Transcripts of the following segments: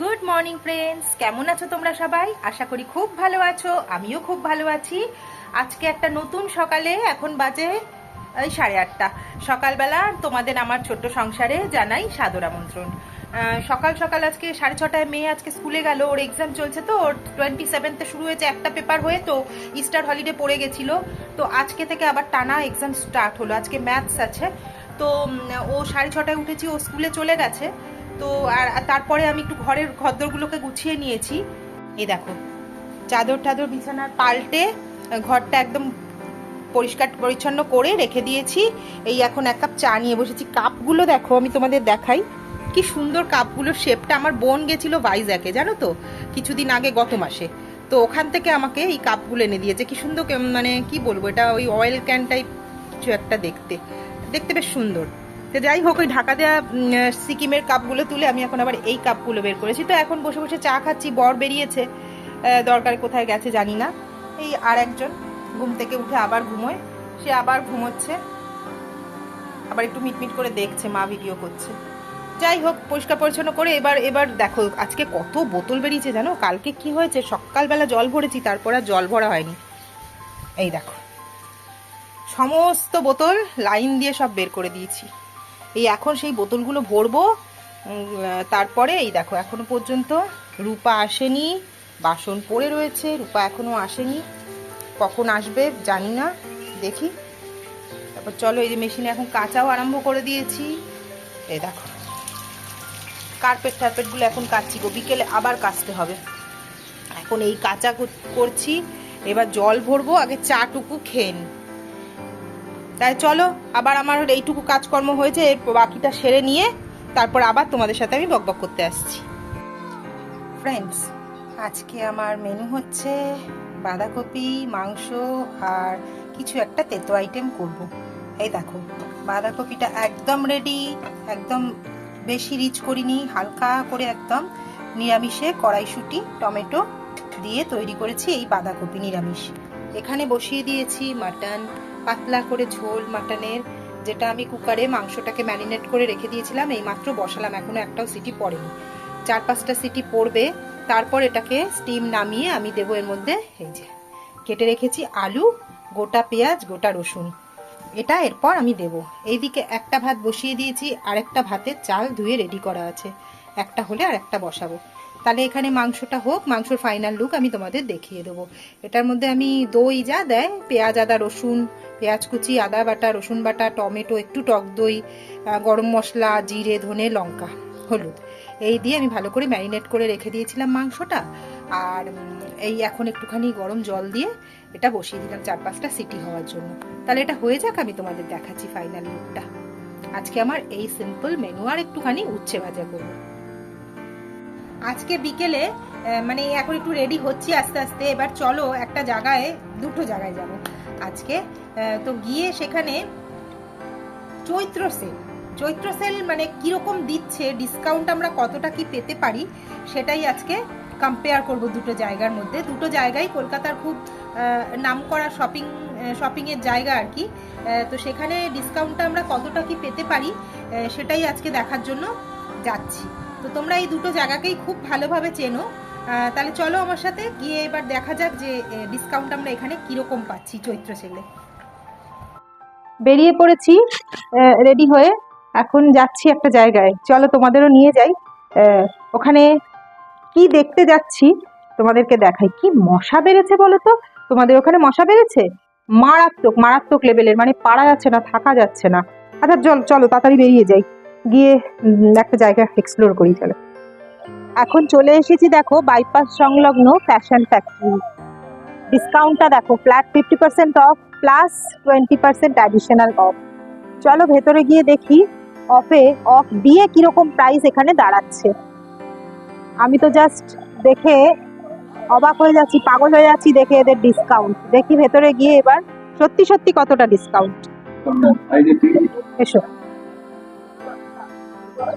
Good morning friends কেমন আছো তোমরা সবাই? আশা করি খুব ভালো আছো, আমিও খুব ভালো আছি। আজকে একটা নতুন সকালে, এখন বাজে, এই সাড়ে আটটা। সকালবেলা তোমাদের আমার ছোট্ট সংসারে জানাই সাদর আমন্ত্রণ। সকাল সকাল আজকে সাড়ে ছটায় মেয়ে আজকে স্কুলে গেল, ওর এক্সাম চলছে তো, ওর টোয়েন্টি সেভেন্থে শুরু হয়েছে একটা পেপার হয়ে তো ইস্টার হলিডে পড়ে গেছিল। তো আজকে থেকে আবার টানা এক্সাম স্টার্ট হলো। আজকে ম্যাথস আছে। তো ও সাড়ে ছটায় উঠেছি, ও স্কুলে চলে গেছে। তো আর তারপরে আমি একটু ঘরের ঘরদোরগুলোকে গুছিয়ে নিয়েছি। এই দেখো, চাদর টাদর বিছানার পাল্টে ঘরটা একদম পরিষ্কার পরিচ্ছন্ন করে রেখে দিয়েছি। এই এখন এক কাপ চা নিয়ে বসেছি। কাপগুলো দেখো, আমি তোমাদের দেখাই। কি সুন্দর কাপগুলোর শেপটা। আমার বোন গেছিল ভাইজ্যাকে জানো তো, কিছুদিন আগে গত মাসে। তো ওখান থেকে আমাকে এই কাপগুলো এনে দিয়েছে। কি সুন্দর মানে কি বলব, এটা ওই অয়েল ক্যান টাইপ কিছু একটা দেখতে। দেখতে বেশ সুন্দর। তো যাই হোক, ওই ঢাকা দেওয়া সিকিমের কাপগুলো তুলে আমি এখন আবার এই কাপগুলো বের করেছি। তো এখন বসে বসে চা খাচ্ছি, বর বেরিয়েছে। দরকার কোথায় গেছে জানি না। এই আর একজন ঘুম থেকে উঠে আবার ঘুমোয়। সে আবার ঘুমোচ্ছে। আবার একটু মিটমিট করে দেখছে, মা ভিডিও করছে। যাই হোক, পরিষ্কার পরিচ্ছন্ন করে এবার এবার দেখো, আজকে কত বোতল বেরিয়েছে জানো? কালকে কি হয়েছে? সকালবেলা জল ভরেছি, তারপর আর জল ভরা হয়নি। এই দেখো, সমস্ত বোতল লাইন দিয়ে সব বের করে দিয়েছি। এই এখন সেই বোতলগুলো ভরবো। তারপরে এই দেখো, এখনও পর্যন্ত রূপা আসেনি, বাসন পড়ে রয়েছে, রূপা এখনও আসেনি। কখন আসবে জানি না, দেখি। তারপর চলো, এই যে মেশিনে এখন কাঁচাও আরম্ভ করে দিয়েছি। এই দেখো কার্পেট টার্পেটগুলো এখন কাচ্ছি গো, বিকেলে আবার কাচতে হবে। এখন এই কাঁচা করছি, এবার জল ভরবো, আগে চাটুকু খেয়ে নিই তাই চলো, আবার আমার এইটুকু কাজকর্ম হয়েছে, এর বাকিটা সেরে নিয়ে তারপর আবার তোমাদের সাথে আমি বকবক করতে আসছি। ফ্রেন্ডস আজকে আমার মেনু হচ্ছে বাঁধাকপি, মাংস আর কিছু একটা তেতো আইটেম করব। এই দেখো, বাঁধাকপিটা একদম রেডি একদম বেশি রিচ করিনি, হালকা করে একদম নিরামিষে কড়াইশুটি, টমেটো দিয়ে তৈরি করেছি এই বাঁধাকপি নিরামিষ। এখানে বসিয়ে দিয়েছি মাটন পাতলা করে ঝোল মাটনের, যেটা আমি কুকারে মাংসটাকে ম্যারিনেট করে রেখে দিয়েছিলাম এই মাত্র বসালাম। এখনও একটাও সিটি পড়েনি। চার পাঁচটা সিটি পড়বে, তারপর এটাকে স্টিম নামিয়ে আমি দেবো এর মধ্যে, এই যে, কেটে রেখেছি আলু, গোটা পেঁয়াজ, গোটা রসুন। এটা এরপর আমি দেব। এইদিকে একটা ভাত বসিয়ে দিয়েছি, আরেকটা ভাতের চাল ধুয়ে রেডি করা আছে। একটা হলে আর একটা বসাবো। তাহলে এখানে মাংসটা হোক, মাংসর ফাইনাল লুক আমি তোমাদের দেখিয়ে দেবো। এটার মধ্যে আমি দই যা দেয়, পেঁয়াজ, আদা, রসুন, পেঁয়াজ কুচি, আদা বাটা, রসুন বাটা, টমেটো, একটু টক দই গরম মশলা, জিরে, ধনে, লঙ্কা, হলুদ। এই দিয়ে আমি ভালো করে ম্যারিনেট করে রেখে দিয়েছিলাম মাংসটা। আর এই এখন একটুখানি গরম জল দিয়ে এটা বসিয়ে দিলাম চার পাঁচটা সিটি হওয়ার জন্য। তাহলে এটা হয়ে যাক, আমি তোমাদের দেখাচ্ছি ফাইনাল লুকটা আজকে আমার এই সিম্পল মেনু আর একটুখানি উচ্ছে ভাজা করব। আজকে বিকেলে মানে এখন একটু রেডি হচ্ছি আস্তে আস্তে। এবার চলো একটা জায়গায়, দুটো জায়গায় যাব আজকে। তো গিয়ে সেখানে চৈত্র সেল। চৈত্র সেল মানে কীরকম দিচ্ছে ডিসকাউন্ট আমরা কতটা কি পেতে পারি, সেটাই আজকে কম্পেয়ার করব দুটো জায়গার মধ্যে। দুটো জায়গায় কলকাতার খুব নাম করা শপিং শপিংয়ের জায়গা আর কি। তো সেখানে ডিসকাউন্টটা আমরা কতটা কি পেতে পারি সেটাই আজকে দেখার জন্য যাচ্ছি। তো তোমরা এই দুটো জায়গাকেই খুব ভালোভাবে চেনো। তাহলে চলো আমার সাথে গিয়ে এবার দেখা যাক যে ডিসকাউন্ট আমরা এখানে কীরকম পাচ্ছি চৈত্র সেলে। বেরিয়ে পড়েছি রেডি হয়ে। এখন যাচ্ছি একটা জায়গায়। চলো তোমাদেরও নিয়ে যাই। ওখানে কি দেখতে যাচ্ছি তোমাদেরকে দেখাই। কি মশা বেড়েছে বলো তো? তোমাদের ওখানে মশা বেড়েছে? মারাত্মক মারাত্মক লেভেলের মানে পারা যাচ্ছে না, থাকা যাচ্ছে না। আচ্ছা চল, চলো, তাড়াতাড়ি বেরিয়ে যাই। গিয়ে একটা জায়গা এক্সপ্লোর করি চলো। এখন চলে এসেছি দেখো বাইপাস সংলগ্ন ফ্যাশন ফ্যাক্টরি ডিসকাউন্টটা দেখো flat fifty percent off plus twenty percent additional off চলো ভেতরে গিয়ে দেখি অফে অফ দিয়ে কীরকম প্রাইস এখানে দাঁড়াচ্ছে। আমি তো জাস্ট দেখে অবাক হয়ে যাচ্ছি পাগল হয়ে যাচ্ছি দেখে এদের ডিসকাউন্ট দেখি ভেতরে গিয়ে এবার সত্যি সত্যি কতটা ডিসকাউন্ট এসো। মানে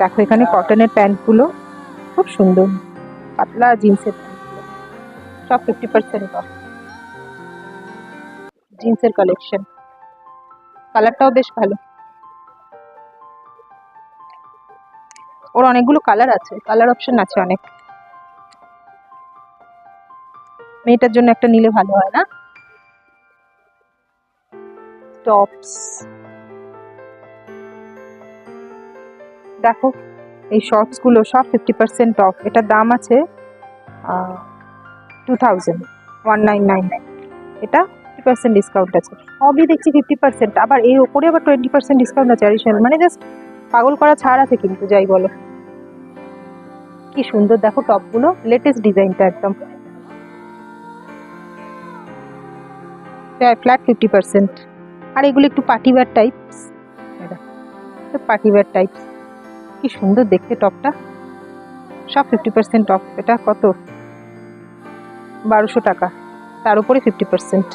দেখো এখানে কটনের প্যান্টগুলো খুব সুন্দর। পাতলা জিন্সের সব ফিফটি পার্সেন্ট জিন্সের কালেকশন কালারটাও বেশ ভালো। ওর অনেকগুলো কালার আছে কালার অপশন আছে অনেক। মেয়েটার জন্য একটা নিলে ভালো হয় না? টপস দেখো, এই শর্টসগুলো সব ফিফটি পার্সেন্ট অফ এটার দাম আছে two thousand one nine nine nine এটা ফিফটি পার্সেন্ট ডিসকাউন্ট আছে। সবই দেখছি ফিফটি পার্সেন্ট আবার এর ওপরে আবার টোয়েন্টি পার্সেন্ট ডিসকাউন্ট আছে অ্যাডিশনাল মানে জাস্ট পাগল করা ছাড় আছে কিন্তু, যাই বলো। কি সুন্দর দেখো টপগুলো লেটেস্ট ডিজাইনটা একদম। ফ্ল্যাট ফিফটি পার্সেন্ট আর এগুলো একটু party wear types party wear types কি সুন্দর দেখতে টপটা। সব ফিফটি পার্সেন্ট অফ এটা কত? বারোশো টাকা। তার উপরে ফিফটি পার্সেন্ট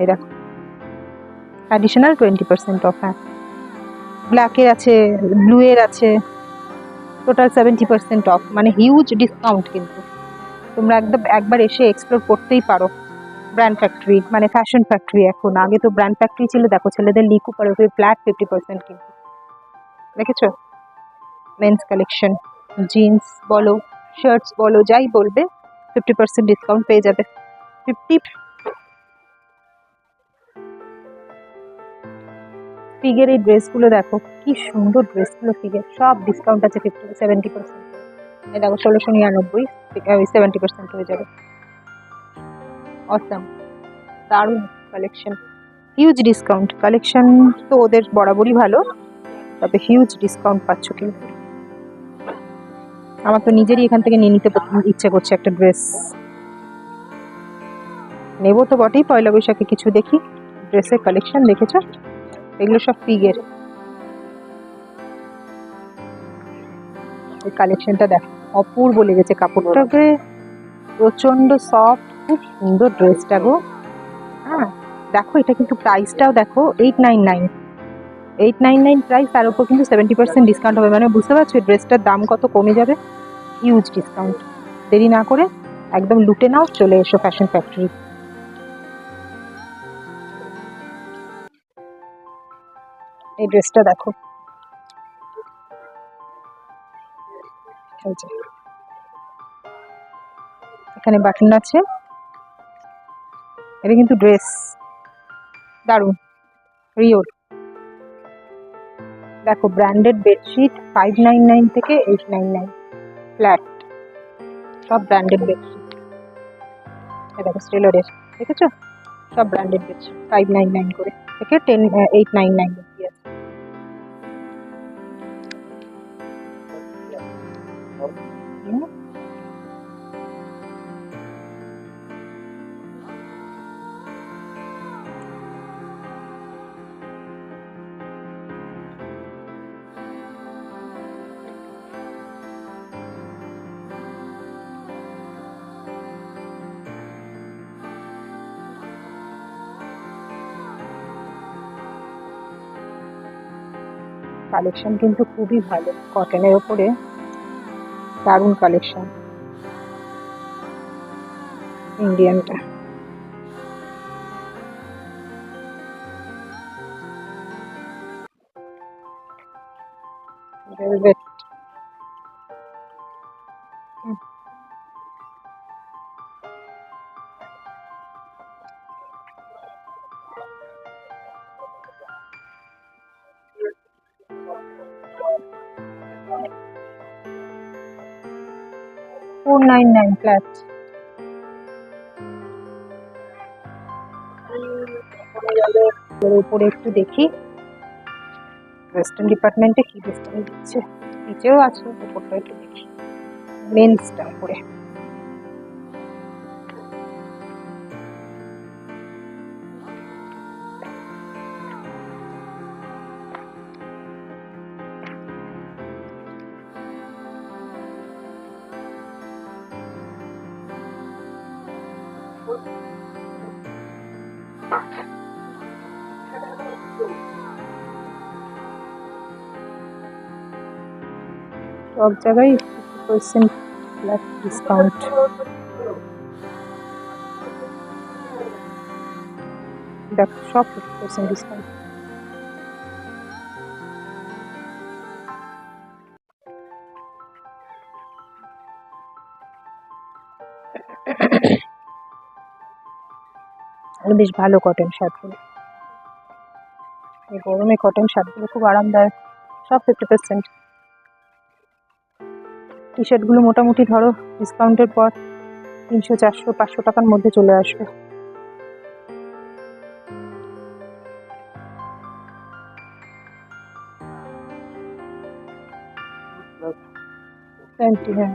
এই দেখো অ্যাডিশনাল টোয়েন্টি পার্সেন্ট অফ হ্যাঁ ব্ল্যাকের আছে ব্লু এর আছে টোটাল সেভেন্টি পার্সেন্ট অফ মানে হিউজ ডিসকাউন্ট কিন্তু। তোমরা একদম একবার এসে এক্সপ্লোর করতেই পারো। ব্র্যান্ড ফ্যাক্টরি মানে ফ্যাশন ফ্যাক্টরি এখন। আগে তো ব্র্যান্ড ফ্যাক্টরি ছিল, দেখো ছেলেদের লিকু পরে ফ্ল্যাট ফিফটি পার্সেন্ট কিন্তু। দেখেছ? মেন্স কালেকশন জিন্স বলো শার্টস বলো, যাই বলবে ফিফটি পার্সেন্ট ডিসকাউন্ট পেয়ে যাবে। ফিফটি ফিগের এই ড্রেসগুলো দেখো, কি সুন্দর ড্রেসগুলো ফিগের। সব ডিসকাউন্ট আছে ফিফটি সেভেন্টি পার্সেন্ট এই দেখো, ষোলোশো নিরানব্বই সেভেন্টি পার্সেন্ট হয়ে যাবে। অসাম দারুণ কালেকশন হিউজ ডিসকাউন্ট কালেকশন তো ওদের বরাবরই ভালো, তবে হিউজ ডিসকাউন্ট পাচ্ছ কিন্তু আমার তো নিজেরই এখান থেকে নিয়ে নিতে ইচ্ছে করছে একটা ড্রেস নেব তো বটেই, পয়লা বৈশাখে কিছু দেখি। ড্রেসের কালেকশন দেখেছ? এগুলো সব ফিগের। এই কালেকশনটা দেখো অপূর্ব লেগেছে কাপড়টাকে প্রচণ্ড সফট খুব সুন্দর ড্রেসটা গো। হ্যাঁ দেখো এটা কিন্তু প্রাইসটাও দেখো eight nine nine eight nine nine price তার উপর কিন্তু সেভেন্টি পার্সেন্ট ডিসকাউন্ট হবে। মানে বুঝতে পারছ ড্রেসটার দাম কত কমে যাবে? হিউজ ডিসকাউন্ট দেরি না করে একদম লুটে নাও চলে এসো ফ্যাশন ফ্যাক্টরি এই ড্রেসটা দেখো। এখানে বাটন আছে। এটা কিন্তু ড্রেস দারুণ। রিওর দেখো branded bedsheet five nine nine থেকে এইট নাইন নাইন ফ্ল্যাট সব ব্র্যান্ডেড বেডশিট দেখো স্টেলারের দেখেছ? সব branded bedsheet five nine nine করে। থেকে ten eight nine nine collection কিন্তু খুবই ভালো। কটনের ওপরে দারুণ কালেকশন ইন্ডিয়ানটা 499 flat. উপরে একটু দেখি। ওয়েস্টার্ন ডিপার্টমেন্টে কি ওয়েস্টার্ন দিচ্ছে? নিচেও আছে উপরটা একটু দেখি। মেন্সটা উপরে সব জায়গায় ফিফটি পার্সেন্ট ডিসকাউন্ট দেখ সব ফিফটি পার্সেন্ট ডিসকাউন্ট বেশ ভালো কটন শার্টগুলো। এই গরমে কটন শার্টগুলো খুব আরামদায়ক, সব ফিফটি পার্সেন্ট টি শার্টগুলো মোটামুটি ধরো ডিসকাউন্টের পর তিনশো, চারশো, পাঁচশো টাকার মধ্যে চলে আসবে। হ্যাঁ।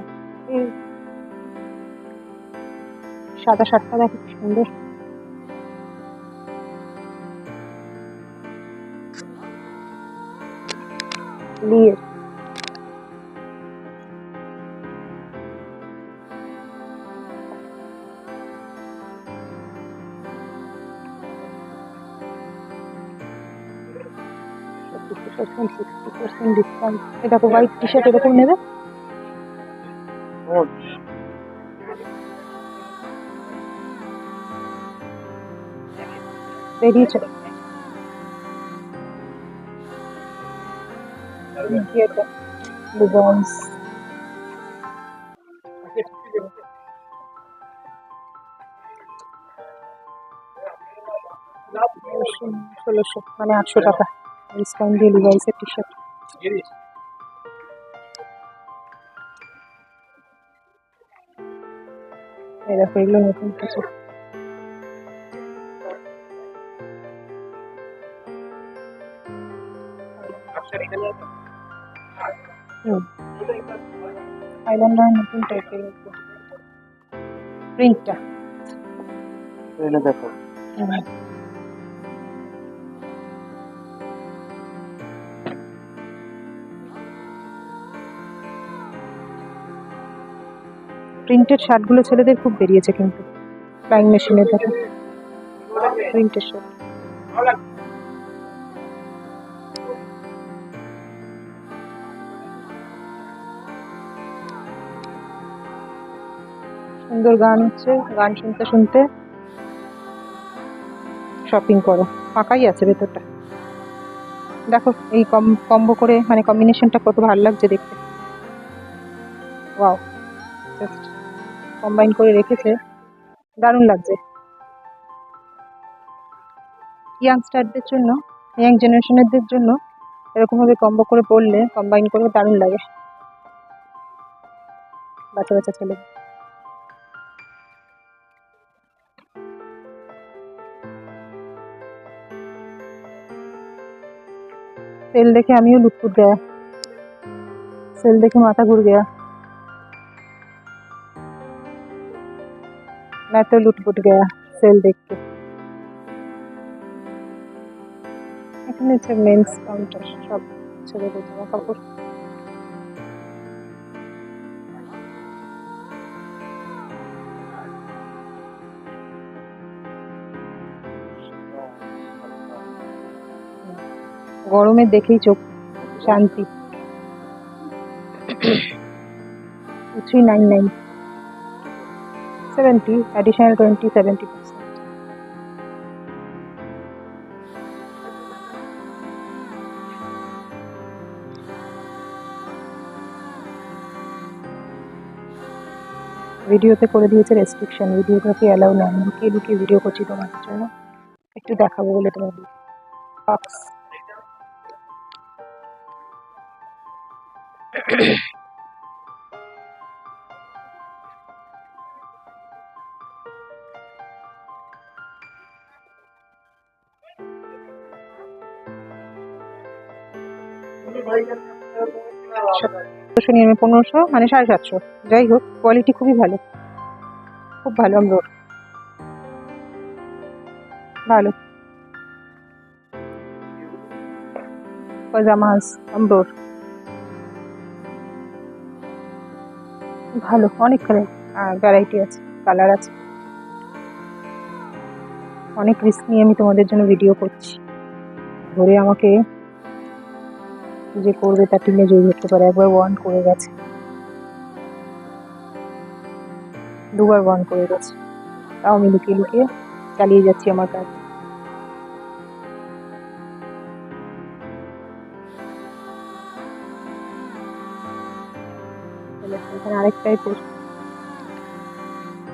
সাদা শার্টটা দেখো সুন্দর। পার্সেন্ট ডিসকাউন্ট এ হোয়াইট টি শার্ট এরকম নেবে। বেরিয়েছে। লুবন্স ষোলোশো মানে আটশো টাকা ডিসকাউন্ট দিয়ে লিভাইসের টি শার্ট এই দেখো এগুলো নতুন কিছু আইল্যান্ডার নতুন টাইপের প্রিন্টটা এনে দেখো প্রিন্টেড শার্টগুলো ছেলেদের খুব বেরিয়েছে কিন্তু। ফ্লাইং মেশিনের দেখো প্রিন্টেড শার্ট সুন্দর গান হচ্ছে, গান শুনতে শুনতে শপিং করো। ফাঁকাই আছে ভেতরটা। দেখো, এই কম কম্বো করে মানে কম্বিনেশনটা কত ভালো লাগছে দেখতে। কম্বাইন করে রেখেছে। দারুণ লাগছে। ইয়াংস্টারদের জন্য ইয়াং জেনারেশনেরদের জন্য এরকমভাবে কম্বো করে পড়লে কম্বাইন করে দারুণ লাগে। বাচ্চা বাচ্চা ছেলে সেল দেখে আমিও লুটপুট গয়া সেল দেখে মাথা ঘুর গয়া मैं तो लुटपुट गया সেল দেখতে এখানে হচ্ছে মেন্স কাউন্টার সব ছেলেদের জামা কাপড় গরমে দেখেই চোখ শান্তি। Three nine nine seventy additional twenty seventy percent ভিডিওতে করে দিয়েছে রেস্ট্রিকশন ভিডিওগ্রাফি অ্যালাউ না। আমি লুকিয়ে লুকিয়ে ভিডিও করছি তোমাদের জন্য। একটু দেখাবো বলে তোমাদের। সাতশো নিরানব্বই, পনেরোশো মানে সাড়ে সাতশো। যাই হোক কোয়ালিটি খুবই ভালো। খুব ভালো আমলোর ভালো। পাজামাস আমলোর ভালো, অনেক ভ্যারাইটি আছে কালার আছে। অনেক রিস্ক নিয়ে আমি তোমাদের জন্য ভিডিও করছি। ধরে আমাকে যে করবে তার টিমে জয়ী হতে পারে, একবার ওয়ান করে গেছে। দুবার ওয়ান করে গেছে। তাও আমি লুকিয়ে লুকিয়ে চালিয়ে যাচ্ছি আমার কাজ। আরেক টাইপের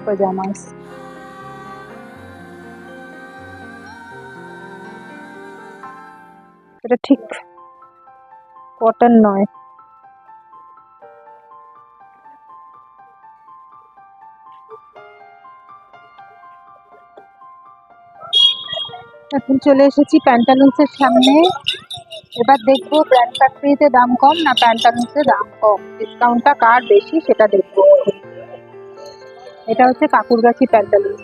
পাজামাস এটা ঠিক কটন নয়। এখন চলে এসেছি প্যান্টালুন্সের সামনে। এবার দেখব ব্র্যান্ড ফ্যাক্টরিতে দাম কম না প্যান্টালুন্সে দাম কম? ডিসকাউন্টটা কার বেশি সেটা দেখব। এটা হচ্ছে কাকুরগাছি প্যান্টালুন্স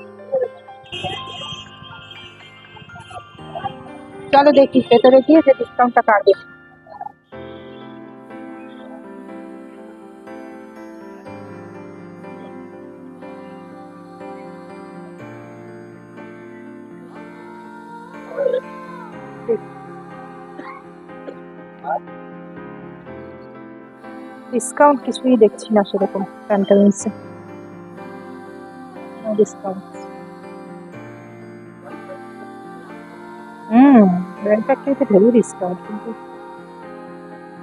চলো দেখি, ভেতরে গিয়ে যে ডিসকাউন্টটা কার বেশি। ডিসকাউন্ট কিছুই দেখছি না সেরকম প্যান্টালুন্সে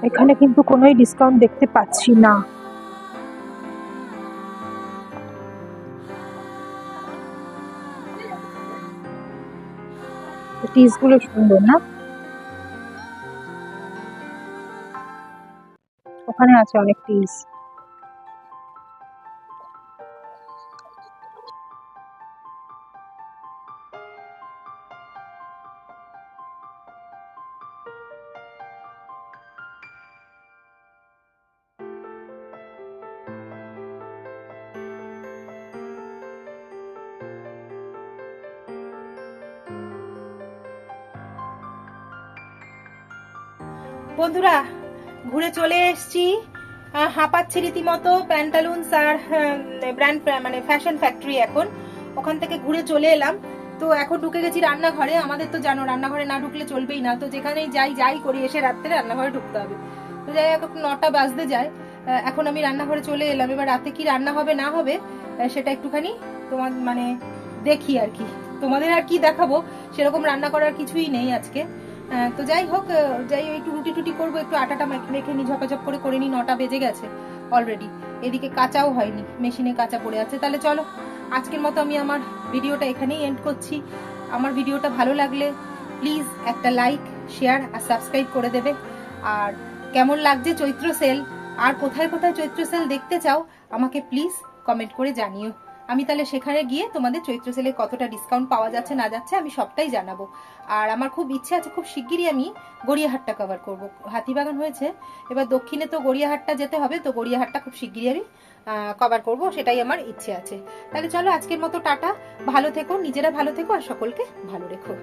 এখানে কিন্তু কোনোই ডিসকাউন্ট দেখতে পাচ্ছি না। সুন্দর না? ওখানে আছে অনেক টিস বন্ধুরা চলে এসেছি। হাঁপাচ্ছি রীতিমতো। প্যান্টালুন্স আর ব্র্যান্ড মানে ফ্যাশন ফ্যাক্টরি এখন। ওখান থেকে ঘুরে চলে এলাম। তো এখন ঢুকে গেছি রান্নাঘরে। আমাদের তো জানো, রান্নাঘরে না ঢুকলে চলবেই না। তো যেখানেই যাই যাই করি, এসে রাত্রে রান্নাঘরে ঢুকতে হবে। তো যাই এখন নটা বাজতে যায়। এখন আমি রান্নাঘরে চলে এলাম। এবার রাতে কি রান্না হবে, না হবে সেটা একটুখানি তোমার মানে দেখি আর কি। তোমাদের আর কি দেখাবো? সেরকম রান্না করার কিছুই নেই আজকে। তো যাই হোক যাই একটু রুটি টুটি করব, একটু আটাটা মেখে- নি ঝপাঝপ করে করে নি, নটা বেজে গেছে অলরেডি এদিকে কাঁচাও হয়নি, মেশিনে কাঁচা পড়ে আছে। তাহলে চলো, আজকের মতো আমি আমার ভিডিওটা এখানেই এন্ড করছি। আমার ভিডিওটা ভালো লাগলে প্লিজ একটা লাইক শেয়ার আর সাবস্ক্রাইব করে দেবে। আর কেমন লাগছে চৈত্র সেল, আর কোথায় কোথায় চৈত্র সেল দেখতে চাও, আমাকে প্লিজ কমেন্ট করে জানিও। আমি তাহলে সেখানে গিয়ে তোমাদের চৈত্র সেলে কতটা ডিসকাউন্ট পাওয়া যাচ্ছে না যাচ্ছে আমি সবটাই জানাব। আর আমার খুব ইচ্ছে আছে, খুব শিগগিরই আমি গড়িয়াহাটটা কভার করব। হাতিবাগান হয়েছে, এবার দক্ষিণে তো গড়িয়াহাটটা যেতে হবে, তো গড়িয়াহাটটা খুব শিগগিরই আমি কভার করব, সেটাই আমার ইচ্ছে আছে। তাহলে চলো আজকের মতো টাটা, ভালো থেকো, নিজেরা ভালো থেকো, আর সকলকে ভালো রেখো।